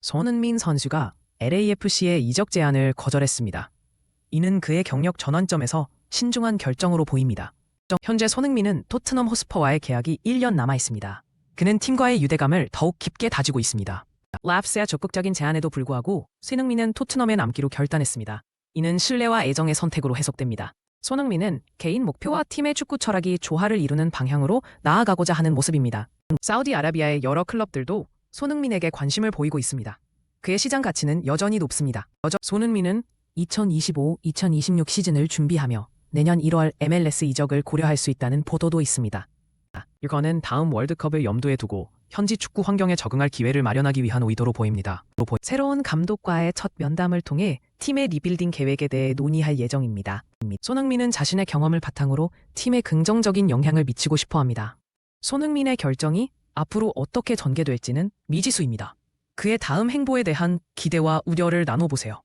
손흥민 선수가 LAFC의 이적 제안을 거절했습니다. 이는 그의 경력 전환점에서 신중한 결정으로 보입니다. 현재 손흥민은 토트넘 호스퍼와의 계약이 1년 남아 있습니다. 그는 팀과의 유대감을 더욱 깊게 다지고 있습니다. 랍스의 적극적인 제안에도 불구하고 손흥민은 토트넘에 남기로 결단했습니다. 이는 신뢰와 애정의 선택으로 해석됩니다. 손흥민은 개인 목표와 팀의 축구 철학이 조화를 이루는 방향으로 나아가고자 하는 모습입니다. 사우디아라비아의 여러 클럽들도 손흥민에게 관심을 보이고 있습니다. 그의 시장 가치는 여전히 높습니다. 여전 손흥민은 2025-2026 시즌을 준비하며 내년 1월 MLS 이적을 고려할 수 있다는 보도도 있습니다. 이거는 다음 월드컵을 염두에 두고 현지 축구 환경에 적응할 기회를 마련하기 위한 의도로 보입니다. 새로운 감독과의 첫 면담을 통해 팀의 리빌딩 계획에 대해 논의할 예정입니다. 손흥민은 자신의 경험을 바탕으로 팀에 긍정적인 영향을 미치고 싶어 합니다. 손흥민의 결정이 앞으로 어떻게 전개될지는 미지수입니다. 그의 다음 행보에 대한 기대와 우려를 나눠보세요.